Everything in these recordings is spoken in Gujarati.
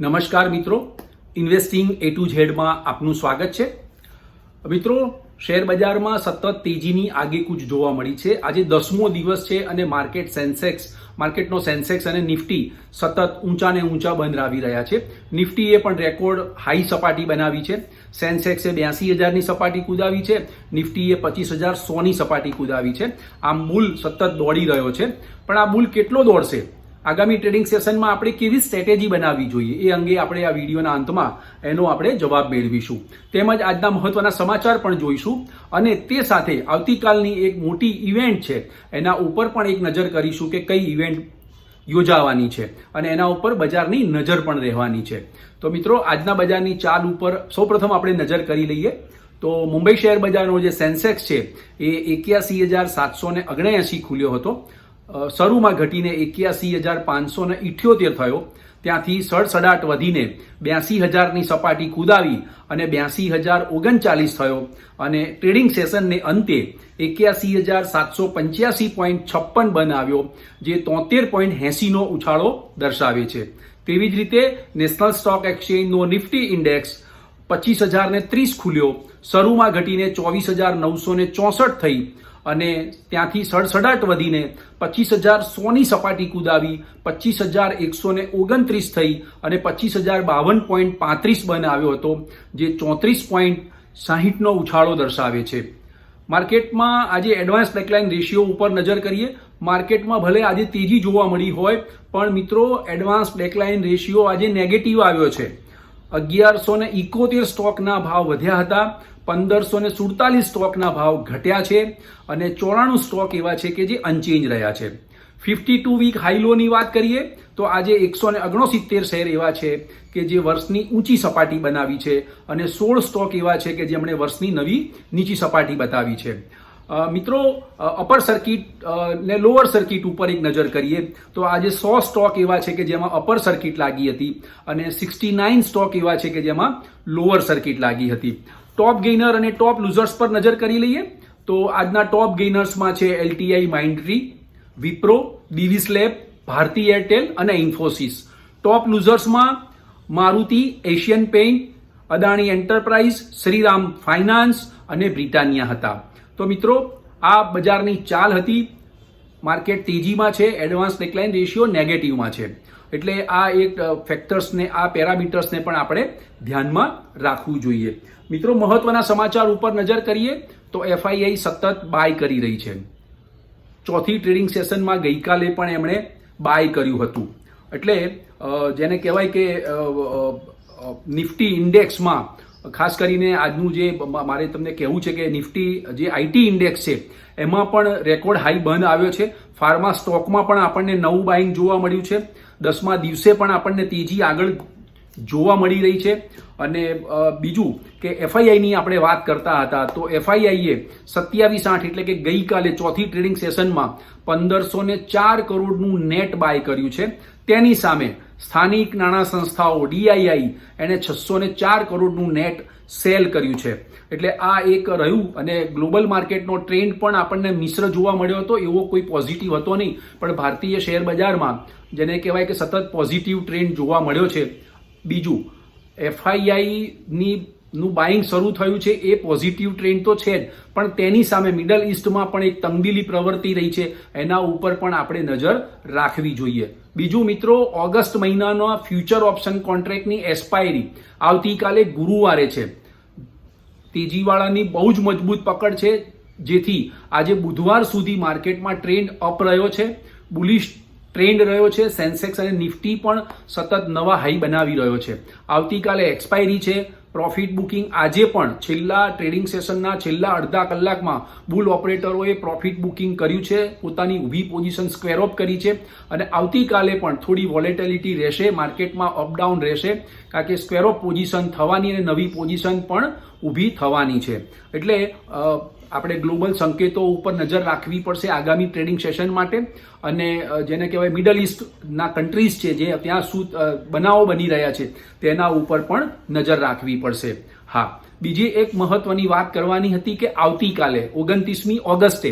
નમસ્કાર મિત્રો. ઇન્વેસ્ટિંગ એ ટુ ઝેડમાં આપનું સ્વાગત છે. મિત્રો, શેર બજારમાં સતત તેજીની આગેકૂચ જોવા મળી છે. આજે દસમો દિવસ છે અને માર્કેટ સેન્સેક્સ, માર્કેટનો સેન્સેક્સ અને નિફ્ટી સતત ઊંચા ને ઊંચા બંધ આવી રહ્યા છે. નિફ્ટીએ પણ રેકોર્ડ હાઈ સપાટી બનાવી છે. સેન્સેક્સે બ્યાસી હજારની સપાટી કુદાવી છે. નિફ્ટીએ પચીસ હજાર સોની સપાટી કુદાવી છે. આ મૂલ સતત દોડી રહ્યો છે. પણ આ મૂલ કેટલો દોડશે? આગામી ટ્રેડિંગ સેશનમાં આપણે કેવી સ્ટ્રેટેજી બનાવવી જોઈએ એ અંગે આપણે આ વિડીયોના અંતમાં એનો આપણે જવાબ મેળવીશું. તેમજ આજના મહત્વના સમાચાર પણ જોઈશું અને તે સાથે આવતીકાલની એક મોટી ઇવેન્ટ છે. એના ઉપર પણ એક નજર કરીશું કે કઈ ઇવેન્ટ યોજાવાની છે અને એના ઉપર બજારની નજર પણ રહેવાની છે. તો મિત્રો, આજના બજારની ચાલ ઉપર સૌપ્રથમ આપણે નજર કરી લઈએ. તો મુંબઈ શેર બજારનો જે સેન્સેક્સ છે એ એક્યાસી હજાર સાતસો ને અગણ્યાસી ખુલ્યો હતો. શરૂમાં ઘટીને એક્યાસી હજાર પાંચસો ને ઇઠ્યોતેર થયો. ત્યાંથી સડસડાટ વધીને બ્યાસી હજારની સપાટી કુદાવી અને બ્યાસી હજાર ઓગણચાલીસ થયો અને ટ્રેડિંગ સેશનને અંતે એક્યાસી હજાર સાતસો પંચ્યાસી પોઈન્ટ છપ્પન બનાવ્યો જે તોતેર પોઈન્ટ એંસીનો ઉછાળો દર્શાવે છે. તેવી જ રીતે નેશનલ સ્ટોક એક્સચેન્જનો નિફ્ટી ઇન્ડેક્સ પચીસ હજાર ને ત્રીસ ખુલ્યો. શરૂમાં ઘટીને ચોવીસ હજાર નવસો ને ચોસઠ થઈ અને ત્યાંથી સડસડાટ વધીને પચીસ હજાર સોની સપાટી કુદાવી, પચીસ હજાર એકસો ને ઓગણત્રીસ થઈ અને પચીસ હજાર બાવન પોઈન્ટ પાંત્રીસ બનાવ્યો હતો, જે ચોત્રીસ પોઈન્ટ સાહીઠનો ઉછાળો દર્શાવે છે. માર્કેટમાં આજે એડવાન્સ બ્લેકલાઇન રેશિયો ઉપર નજર કરીએ. માર્કેટમાં ભલે આજે તેજી જોવા મળી હોય, પણ મિત્રો, એડવાન્સ બ્લેકલાઇન રેશિયો આજે નેગેટિવ આવ્યો છે. અગિયારસો ને ઇકોતેર સ્ટોકના ભાવ વધ્યા હતા, પંદરસો ને સુડતાલીસ સ્ટોકના ભાવ ઘટ્યા છે અને ચોરાણું સ્ટોક એવા છે કે જે અનચેન્જ રહ્યા છે. ફિફ્ટી ટુ વીક હાઈલોની વાત કરીએ, તો આજે એકસો ને ઓગણસિત્તેર શેર એવા છે કે જે વર્ષની ઊંચી સપાટી બનાવી છે અને સોળ સ્ટોક એવા છે કે જેમણે વર્ષની નવી નીચી સપાટી બતાવી છે. મિત્રો અપર સર્કિટ ને લોઅર સર્કિટ ઉપર એક નજર કરીએ, તો આજે સો સ્ટોક એવા છે કે જેમાં અપર સર્કિટ લાગી હતી અને સિક્સટી નાઇન સ્ટોક એવા છે કે જેમાં લોઅર સર્કિટ લાગી હતી. ટોપ ગેઇનર અને ટોપ લૂઝર્સ પર નજર કરી લઈએ, તો આજના ટોપ ગેઇનર્સમાં છે LTI Mindtree Wipro Divi's lab Bharti Airtel અને Infosys top લૂઝર્સમાં Maruti Asian paint Adani enterprise Shriram finance અને બ્રિટાનિયા હતા. તો મિત્રો, આ બજારની ચાલ હતી. માર્કેટ તેજીમાં છે એડવાન્સ ડિક્લાઇન રેશિયો નેગેટિવમાં છે. એટલે આ એક ફેક્ટર્સને આ પેરામીટર્સને પણ આપણે ધ્યાનમાં રાખવું જોઈએ. મિત્રો, મહત્વના સમાચાર ઉપર નજર કરીએ, તો એફઆઈઆઈ સતત બાય કરી રહી છે. ચોથી ટ્રેડિંગ સેશનમાં ગઈકાલે પણ એમણે બાય કર્યું હતું. એટલે જેને કહેવાય કે નિફ્ટી ઇન્ડેક્સમાં ખાસ કરીને આજનું જે મારે તમને કહેવું છે કે નિફ્ટી, જે આઈટી ઇન્ડેક્સ છે, એમાં પણ રેકોર્ડ હાઈ બંધ આવ્યો છે. ફાર્મા સ્ટોકમાં પણ આપણને નવું બાઇંગ જોવા મળ્યું છે. દસમા દિવસે પણ આપણને તેજી આગળ જોવા મળી રહી છે. અને બીજું કે એફઆઈઆઈની આપણે વાત કરતા હતા, તો એફઆઈઆઈએ સત્યાવીસ આઠ એટલે કે ગઈકાલે ચોથી ટ્રેડિંગ સેશનમાં પંદરસો ને ચાર કરોડનું નેટ બાય કર્યું છે. તેની સામે સ્થાનિક નાણાં સંસ્થાઓ ડીઆઈઆઈ એને છસો ને ચાર કરોડનું નેટ સેલ કર્યું છે. એટલે આ એક રહ્યું અને ગ્લોબલ માર્કેટનો ટ્રેન્ડ પણ આપણને મિશ્ર જોવા મળ્યો હતો, એવો કોઈ પોઝિટિવ હતો નહીં. પણ ભારતીય શેર બજારમાં જેને કહેવાય કે સતત પોઝિટિવ ટ્રેન્ડ જોવા મળ્યો છે બીજું એફઆઈઆઈની નું બાઇંગ શરૂ થયું છે, એ પોઝિટિવ ટ્રેન્ડ તો છે જ, પણ તેની સામે મિડલ ઇસ્ટમાં પણ એક તંગદીલી પ્રવર્તી રહી છે, એના ઉપર પણ આપણે નજર રાખવી જોઈએ. બીજું મિત્રો, ઓગસ્ટ મહિનાનો ફ્યુચર ઓપ્શન કોન્ટ્રાક્ટની એક્સપાયરી આવતીકાલે ગુરુવારે છે. તેજીવાળાની બહુ જ મજબૂત પકડ છે, જેથી આજે બુધવાર સુધી માર્કેટમાં ટ્રેન્ડ અપ રહ્યો છે. બુલિશ ટ્રેન્ડ રહ્યો છે. સેન્સેક્સ અને નિફ્ટી પણ સતત નવા હાઈ બનાવી રહ્યો છે. આવતીકાલે એક્સપાયરી છે. પ્રોફિટ બુકિંગ આજે પણ છેલ્લા ટ્રેડિંગ સેશનના છેલ્લા અડધા કલાકમાં બુલ ઓપરેટરોએ પ્રોફિટ બુકિંગ કર્યું છે. પોતાની ઊભી પોઝિશન સ્ક્વેર ઓફ કરી છે અને આવતીકાલે પણ થોડી વોલેટિલિટી રહેશે. માર્કેટમાં અપડાઉન રહેશે. કારણ કે સ્ક્વેર ઓફ પોઝિશન થવાની અને નવી પોઝિશન પણ ઊભી થવાની છે. એટલે આપણે ગ્લોબલ સંકેતો ઉપર નજર રાખવી પડશે આગામી ટ્રેડિંગ સેશન માટે. અને જેને કહેવાય મિડલ ઇસ્ટના કન્ટ્રીઝ છે, જે ત્યાં શું બનાવો બની રહ્યા છે, તેના ઉપર પણ નજર રાખવી પડશે. હા. બીજી એક મહત્વની વાત કરવાની હતી કે આવતીકાલે ઓગણત્રીસમી ઓગસ્ટે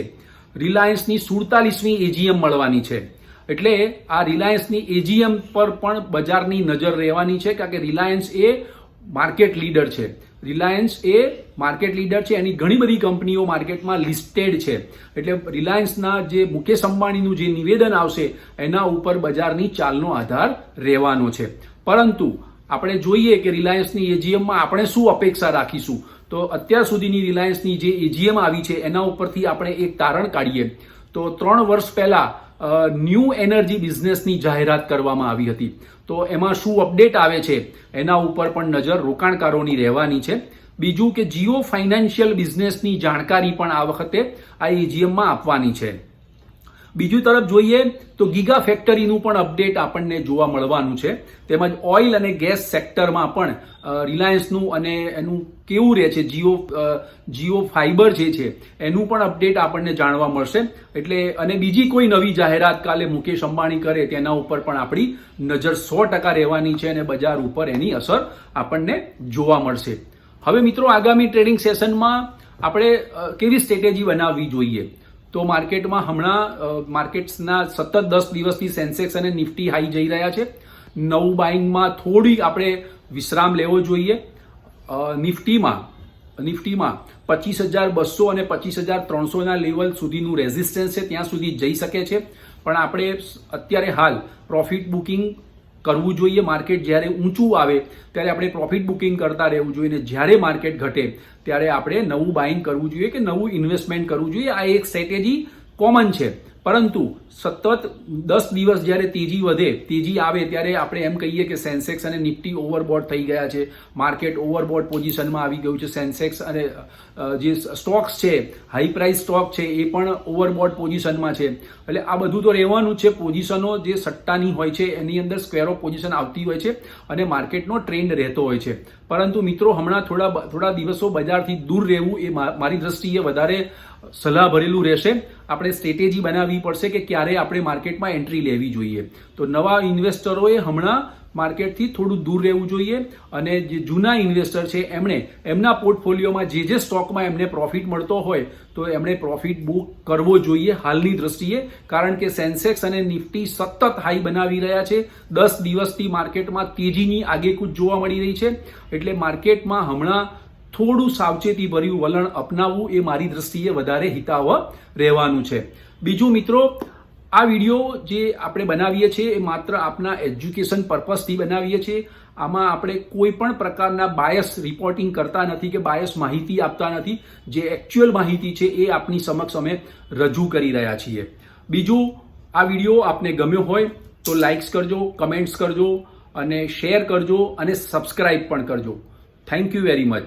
રિલાયન્સની સુડતાલીસમી એજીએમ મળવાની છે. એટલે આ રિલાયન્સની એજીએમ પર પણ બજારની નજર રહેવાની છે, કારણ કે રિલાયન્સ એ માર્કેટ લીડર છે. રિલાયન્સ એ માર્કેટ લીડર છે, એની ઘણી બધી કંપનીઓ માર્કેટમાં લિસ્ટેડ છે. એટલે રિલાયન્સના જે મુકેશ અંબાણીનું જે નિવેદન આવશે, એના ઉપર બજારની ચાલનો આધાર રહેવાનો છે. પરંતુ આપણે જોઈએ કે રિલાયન્સની એજીએમમાં આપણે શું અપેક્ષા રાખીશું? તો અત્યાર સુધીની રિલાયન્સની જે એજીએમ આવી છે, એના ઉપરથી આપણે એક તારણ કાઢીએ. તો ત્રણ વર્ષ પહેલા ન્યૂ એનર્જી બિઝનેસની જાહેરાત કરવામાં આવી હતી. તો એમાં શું અપડેટ આવે છે? એના ઉપર પણ નજર રોકાણકારોની રહેવાની છે. બીજું કે જીઓ ફાઇનાન્શિયલ બિઝનેસની જાણકારી પણ આ વખતે આ એજીએમમાં આપવાની છે. બીજું તરફ જોઈએ તો ગીગા ફેક્ટરીનું પણ અપડેટ આપણને જોવા મળવાનું છે. તેમજ ઓઇલ અને ગેસ સેક્ટરમાં પણ રિલાયન્સનું અને એનું કેવું રહે છે, જીઓ જીઓ ફાઈબર જે છે, એનું પણ અપડેટ આપણને જાણવા મળશે. એટલે, અને બીજી કોઈ નવી જાહેરાત કાલે મુકેશ અંબાણી કરે તેના ઉપર પણ આપણી નજર સો ટકા રહેવાની છે અને બજાર ઉપર એની અસર આપણને જોવા મળશે. હવે મિત્રો આગામી ટ્રેડિંગ સેશનમાં આપણે કેવી સ્ટ્રેટેજી બનાવવી જોઈએ? તો માર્કેટમાં હમણાં માર્કેટ્સના સતત દસ દિવસથી સેન્સેક્સ અને નિફ્ટી હાઈ જઈ રહ્યા છે. નવું બાઇંગમાં થોડી આપણે વિશ્રામ લેવો જોઈએ. નિફ્ટીમાં નિફ્ટીમાં પચીસ હજાર બસો અને પચીસ હજાર ત્રણસોના લેવલ સુધીનું રેઝિસ્ટન્સ છે, ત્યાં સુધી જઈ શકે છે. પણ આપણે અત્યારે હાલ પ્રોફિટ બુકિંગ કરવું જોઈએ માર્કેટ જ્યારે ઊંચું આવે, ત્યારે આપણે પ્રોફિટ બુકિંગ કરતા રહેવું જોઈએ અને જ્યારે માર્કેટ ઘટે, ત્યારે આપણે નવું બાઇંગ કરવું જોઈએ કે નવું ઇન્વેસ્ટમેન્ટ કરવું જોઈએ. આ એક સ્ટ્રેટેજી કોમન છે. પરંતુ સતત દસ દિવસ જ્યારે તેજી વધે, તેજી આવે ત્યારે આપણે એમ કહીએ કે સેન્સેક્સ અને નિફ્ટી ઓવરબોટ થઈ ગયા છે. માર્કેટ ઓવરબોટ પોઝિશનમાં આવી ગયું છે. સેન્સેક્સ અને જે સ્ટોક્સ છે, હાઈ પ્રાઇસ સ્ટોક છે, એ પણ ઓવરબોટ પોઝિશનમાં છે. એટલે આ બધું તો રહેવાનું છે. પોઝિશનો જે સટ્ટાની હોય છે, એની અંદર સ્ક્વેર ઓફ પોઝિશન આવતી હોય છે અને માર્કેટનો ટ્રેન્ડ રહેતો હોય છે. પરંતુ મિત્રો, હમણાં થોડા થોડા દિવસો બજારથી દૂર રહેવું એ મારી દ્રષ્ટિએ વધારે સલાહ ભરેલું રહેશે. આપણે સ્ટ્રેટેજી બનાવવી પડશે કે ક્યારે આપણે માર્કેટમાં એન્ટ્રી લેવી જોઈએ. તો નવા ઇન્વેસ્ટરોએ હમણાં માર્કેટથી થોડું દૂર રહેવું જોઈએ અને જે જૂના ઇન્વેસ્ટર છે એમણે, એમના પોર્ટફોલિયોમાં જે જે સ્ટોકમાં એમને પ્રોફિટ મળતો હોય, તો એમણે પ્રોફિટ બુક કરવો જોઈએ હાલની દ્રષ્ટિએ, કારણ કે સેન્સેક્સ અને નિફ્ટી સતત હાઈ બનાવી રહ્યા છે. દસ દિવસથી માર્કેટમાં તેજીની આગેકૂચ જોવા મળી રહી છે. એટલે માર્કેટમાં હમણાં થોડું સાવચેતીભર્યું વલણ અપનાવવું એ મારી દ્રષ્ટિએ વધારે હિતાવહ રહેવાનું છે. બીજું મિત્રો, આ વીડિયો જે આપણે બનાવીએ છીએ એ માત્ર આપના એજ્યુકેશન પર્પઝથી બનાવીએ છીએ. આમાં આપણે કોઈ પણ પ્રકારના બાયસ રિપોર્ટિંગ કરતા નથી કે બાયસ માહિતી આપતા નથી. જે એકચ્યુઅલ માહિતી છે એ આપની સમક્ષ અમે રજૂ કરી રહ્યા છીએ. બીજું, આ વીડિયો આપને ગમ્યો હોય તો લાઇક્સ કરજો, કમેન્ટ્સ કરજો અને શેર કરજો અને સબસ્ક્રાઇબ પણ કરજો. Thank you very much.